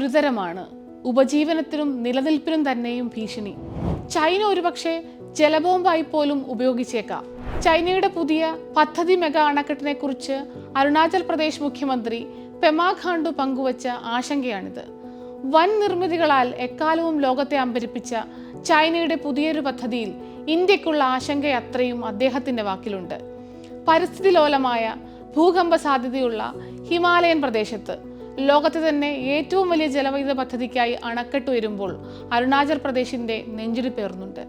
ഗുരുതരമാണ്. ഉപജീവനത്തിനും നിലനിൽപ്പിനും തന്നെയും ഭീഷണി. ചൈന ഒരുപക്ഷെ ജലബോംബായി പോലും ഉപയോഗിച്ചേക്കാം. ചൈനയുടെ പുതിയ പദ്ധതി മെഗാ അണക്കെട്ടിനെ കുറിച്ച് അരുണാചൽ പ്രദേശ് മുഖ്യമന്ത്രി പെമാ ഖാണ്ടു പങ്കുവച്ച ആശങ്കയാണിത്. വൻ നിർമ്മിതികളാൽ എക്കാലവും ലോകത്തെ അമ്പരിപ്പിച്ച ചൈനയുടെ പുതിയൊരു പദ്ധതിയിൽ ഇന്ത്യക്കുള്ള ആശങ്ക അത്രയും അദ്ദേഹത്തിന്റെ വാക്കിലുണ്ട്. പരിസ്ഥിതി ലോലമായ ഭൂകമ്പ സാധ്യതയുള്ള ഹിമാലയൻ പ്രദേശത്ത് ലോകത്തെ തന്നെ ഏറ്റവും വലിയ ജലവൈദ്യുത പദ്ധതിക്കായി അണക്കെട്ട് ഉയരുമ്പോൾ അരുണാചൽ പ്രദേശിന്റെ നെഞ്ചിടി പേർന്നുണ്ട്.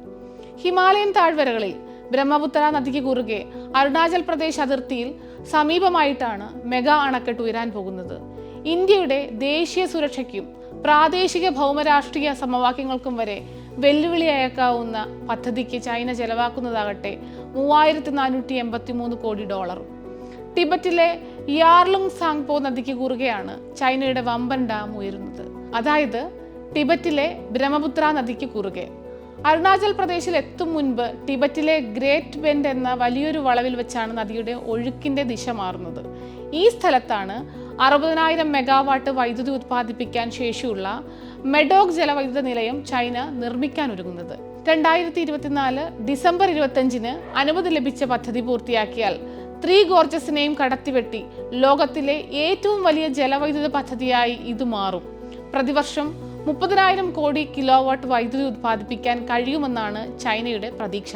ഹിമാലയൻ താഴ്വരകളിൽ ബ്രഹ്മപുത്ര നദിക്ക് കുറുകെ അരുണാചൽ പ്രദേശ് അതിർത്തിയിൽ സമീപമായിട്ടാണ് മെഗാ അണക്കെട്ട് ഉയരാൻ പോകുന്നത്. ഇന്ത്യയുടെ ദേശീയ സുരക്ഷയ്ക്കും പ്രാദേശിക ഭൗമരാഷ്ട്രീയ സമവാക്യങ്ങൾക്കും വരെ വെല്ലുവിളി അയക്കാവുന്ന പദ്ധതിക്ക് ചൈന ചെലവാക്കുന്നതാകട്ടെ മൂവായിരത്തി നാനൂറ്റി എൺപത്തി മൂന്ന് കോടി ഡോളറും. ടിബറ്റിലെ യാർലുങ് സാങ്പോ നദിക്ക് കുറുകെയാണ് ചൈനയുടെ വമ്പൻ ഡാം ഉയരുന്നത്. അതായത് ടിബറ്റിലെ ബ്രഹ്മപുത്ര നദിക്ക് കുറുകെ. അരുണാചൽ പ്രദേശിൽ എത്തും മുൻപ് ടിബറ്റിലെ ഗ്രേറ്റ് ബെൻഡ് എന്ന വലിയൊരു വളവിൽ വെച്ചാണ് നദിയുടെ ഒഴുക്കിന്റെ ദിശ മാറുന്നത്. ഈ സ്ഥലത്താണ് അറുപതിനായിരം മെഗാവാട്ട് വൈദ്യുതി ഉത്പാദിപ്പിക്കാൻ ശേഷിയുള്ള മെഡോക് ജലവൈദ്യുത നിലയം ചൈന നിർമ്മിക്കാൻ ഒരുങ്ങുന്നത്. രണ്ടായിരത്തി ഇരുപത്തിനാല് ഡിസംബർ ഇരുപത്തഞ്ചിന് അനുമതി ലഭിച്ച പദ്ധതി പൂർത്തിയാക്കിയാൽ ത്രീ ഗോർജസിനെയും കടത്തിവെട്ടി. ലോകത്തിലെ ഏറ്റവും വലിയ ജലവൈദ്യുത പദ്ധതിയായി ഇത് മാറും. പ്രതിവർഷം മുപ്പതിനായിരം കോടി കിലോവാട്ട് വൈദ്യുതി ഉത്പാദിപ്പിക്കാൻ കഴിയുമെന്നാണ് ചൈനയുടെ പ്രതീക്ഷ.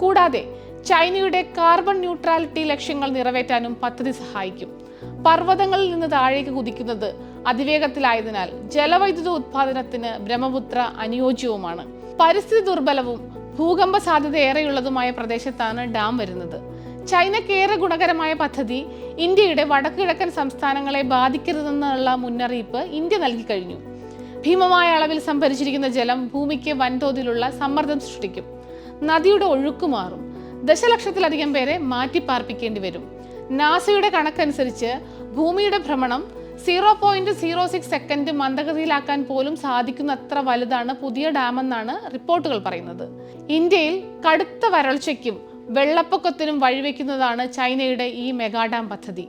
കൂടാതെ ചൈനയുടെ കാർബൺ ന്യൂട്രാലിറ്റി ലക്ഷ്യങ്ങൾ നിറവേറ്റാനും പദ്ധതി സഹായിക്കും. പർവതങ്ങളിൽ നിന്ന് താഴേക്ക് കുതിക്കുന്നത് അതിവേഗത്തിലായതിനാൽ ജലവൈദ്യുത ഉത്പാദനത്തിന് ബ്രഹ്മപുത്ര അനുയോജ്യവുമാണ്. പരിസ്ഥിതി ദുർബലവും ഭൂകമ്പ സാധ്യത ഏറെയുള്ളതുമായ പ്രദേശത്താണ് ഡാം വരുന്നത്. ചൈനക്കേറെ ഗുണകരമായ പദ്ധതി ഇന്ത്യയുടെ വടക്കുകിഴക്കൻ സംസ്ഥാനങ്ങളെ ബാധിക്കരുതെന്നുള്ള മുന്നറിയിപ്പ് ഇന്ത്യ നൽകി കഴിഞ്ഞു. ഭീമമായ അളവിൽ സംഭരിച്ചിരിക്കുന്ന ജലം ഭൂമിക്ക് വൻതോതിലുള്ള സമ്മർദ്ദം സൃഷ്ടിക്കും. നദിയുടെ ഒഴുക്ക് മാറും. ദശലക്ഷത്തിലധികം പേരെ മാറ്റിപ്പാർപ്പിക്കേണ്ടി വരും. നാസയുടെ കണക്കനുസരിച്ച് ഭൂമിയുടെ ഭ്രമണം zero point zero six second മന്ദഗതിയിലാക്കാൻ പോലും സാധിക്കുന്നത്ര വലുതാണ് പുതിയ ഡാമെന്നാണ് റിപ്പോർട്ടുകൾ പറയുന്നത്. ഇന്ത്യയിൽ കടുത്ത വരൾച്ചയ്ക്കും വെള്ളപ്പൊക്കത്തിനും വഴിവെക്കുന്നതാണ് ചൈനയുടെ ഈ മെഗാ ഡാം പദ്ധതി.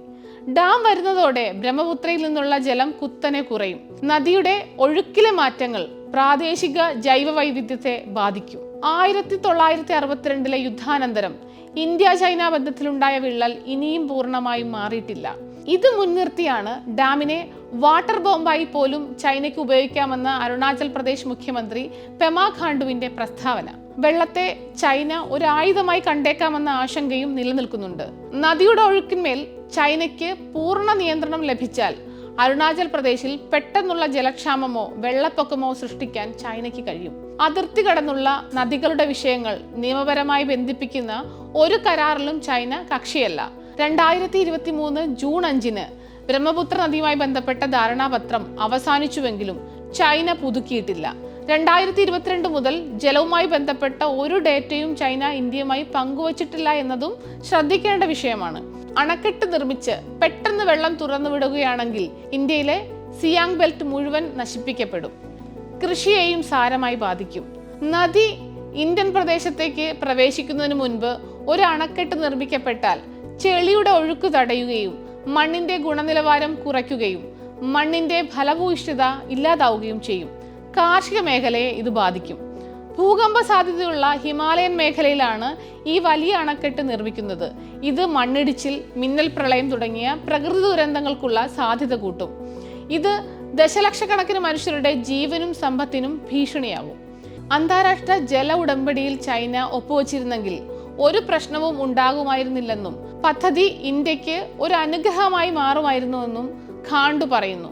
ഡാം വരുന്നതോടെ ബ്രഹ്മപുത്രയിൽ നിന്നുള്ള ജലം കുത്തനെ കുറയും. നദിയുടെ ഒഴുക്കിലെ മാറ്റങ്ങൾ പ്രാദേശിക ജൈവ വൈവിധ്യത്തെ ബാധിക്കും. ആയിരത്തി തൊള്ളായിരത്തി അറുപത്തിരണ്ടിലെ യുദ്ധാനന്തരം ഇന്ത്യ ചൈന ബന്ധത്തിലുണ്ടായ വിള്ളൽ ഇനിയും പൂർണമായും മാറിയിട്ടില്ല. ഇത് മുൻനിർത്തിയാണ് ഡാമിനെ വാട്ടർ ബോംബായി പോലും ചൈനയ്ക്ക് ഉപയോഗിക്കാമെന്ന അരുണാചൽ പ്രദേശ് മുഖ്യമന്ത്രി പെമാ ഖാണ്ഡുവിന്റെ പ്രസ്താവന. വെള്ളത്തെ ചൈന ഒരു ആയുധമായി കണ്ടേക്കാമെന്ന ആശങ്കയും നിലനിൽക്കുന്നുണ്ട്. നദിയുടെ ഒഴുക്കിന്മേൽ ചൈനയ്ക്ക് പൂർണ നിയന്ത്രണം ലഭിച്ചാൽ അരുണാചൽ പ്രദേശിൽ പെട്ടെന്നുള്ള ജലക്ഷാമമോ വെള്ളപ്പൊക്കമോ സൃഷ്ടിക്കാൻ ചൈനയ്ക്ക് കഴിയും. അതിർത്തി കടന്നുള്ള നദികളുടെ വിഷയങ്ങൾ നിയമപരമായി ബന്ധിപ്പിക്കുന്ന ഒരു കരാറിലും ചൈന കക്ഷിയല്ല. രണ്ടായിരത്തി ഇരുപത്തി മൂന്ന് ജൂൺ അഞ്ചിന് ബ്രഹ്മപുത്ര നദിയുമായി ബന്ധപ്പെട്ട ധാരണാപത്രം അവസാനിച്ചുവെങ്കിലും ചൈന പുതുക്കിയിട്ടില്ല. രണ്ടായിരത്തി ഇരുപത്തിരണ്ട് മുതൽ ജലവുമായി ബന്ധപ്പെട്ട ഒരു ഡേറ്റയും ചൈന ഇന്ത്യയുമായി പങ്കുവച്ചിട്ടില്ല എന്നതും ശ്രദ്ധിക്കേണ്ട വിഷയമാണ്. അണക്കെട്ട് നിർമ്മിച്ച് പെട്ടെന്ന് വെള്ളം തുറന്നു വിടുകയാണെങ്കിൽ ഇന്ത്യയിലെ സിയാങ് ബെൽറ്റ് മുഴുവൻ നശിപ്പിക്കപ്പെടും. കൃഷിയെയും സാരമായി ബാധിക്കും. നദി ഇന്ത്യൻ പ്രദേശത്തേക്ക് പ്രവേശിക്കുന്നതിന് മുൻപ് ഒരു അണക്കെട്ട് നിർമ്മിക്കപ്പെട്ടാൽ ചെളിയുടെ ഒഴുക്ക് തടയുകയും മണ്ണിന്റെ ഗുണനിലവാരം കുറയ്ക്കുകയും മണ്ണിന്റെ ഫലഭൂയിഷ്ഠത ഇല്ലാതാവുകയും ചെയ്യും. കാർഷിക മേഖലയെ ഇത് ബാധിക്കും. ഭൂകമ്പ സാധ്യതയുള്ള ഹിമാലയൻ മേഖലയിലാണ് ഈ വലിയ അണക്കെട്ട് നിർമ്മിക്കുന്നത്. ഇത് മണ്ണിടിച്ചിൽ മിന്നൽ പ്രളയം തുടങ്ങിയ പ്രകൃതി ദുരന്തങ്ങൾക്കുള്ള സാധ്യത കൂട്ടും. ഇത് ദശലക്ഷക്കണക്കിന് മനുഷ്യരുടെ ജീവനും സമ്പത്തിനും ഭീഷണിയാകും. അന്താരാഷ്ട്ര ജല ഉടമ്പടിയിൽ ചൈന ഒപ്പുവച്ചിരുന്നെങ്കിൽ ഒരു പ്രശ്നവും ഉണ്ടാകുമായിരുന്നില്ലെന്നും പദ്ധതി ഇന്ത്യയ്ക്ക് ഒരു അനുഗ്രഹമായി മാറുമായിരുന്നുവെന്നും ഖാണ്ടു പറയുന്നു.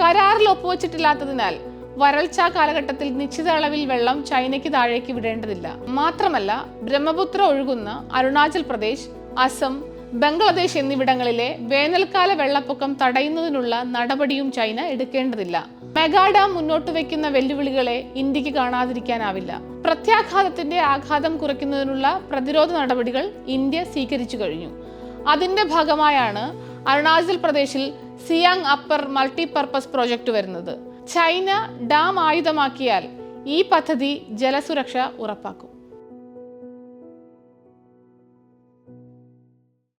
കരാറിൽ ഒപ്പുവച്ചിട്ടില്ലാത്തതിനാൽ വരൾച്ചാ കാലഘട്ടത്തിൽ നിശ്ചിത അളവിൽ വെള്ളം ചൈനയ്ക്ക് താഴേക്ക് വിടേണ്ടതില്ല. മാത്രമല്ല ബ്രഹ്മപുത്ര ഒഴുകുന്ന അരുണാചൽ പ്രദേശ് അസം ബംഗ്ലാദേശ് എന്നിവിടങ്ങളിലെ വേനൽക്കാല വെള്ളപ്പൊക്കം തടയുന്നതിനുള്ള നടപടിയും ചൈന എടുക്കേണ്ടതില്ല. മെഗാഡാം മുന്നോട്ട് വയ്ക്കുന്ന വെല്ലുവിളികളെ ഇന്ത്യയ്ക്ക് കാണാതിരിക്കാനാവില്ല. പ്രത്യാഘാതത്തിന്റെ ആഘാതം കുറയ്ക്കുന്നതിനുള്ള പ്രതിരോധ നടപടികൾ ഇന്ത്യ സ്വീകരിച്ചു കഴിഞ്ഞു. അതിന്റെ ഭാഗമായാണ് അരുണാചൽ പ്രദേശിൽ സിയാങ് അപ്പർ മൾട്ടിപർപ്പസ് പ്രോജക്റ്റ് വരുന്നത്. ചൈന ഡാം ആയുധമാക്കിയാൽ ഈ പദ്ധതി ജലസുരക്ഷ ഉറപ്പാക്കും.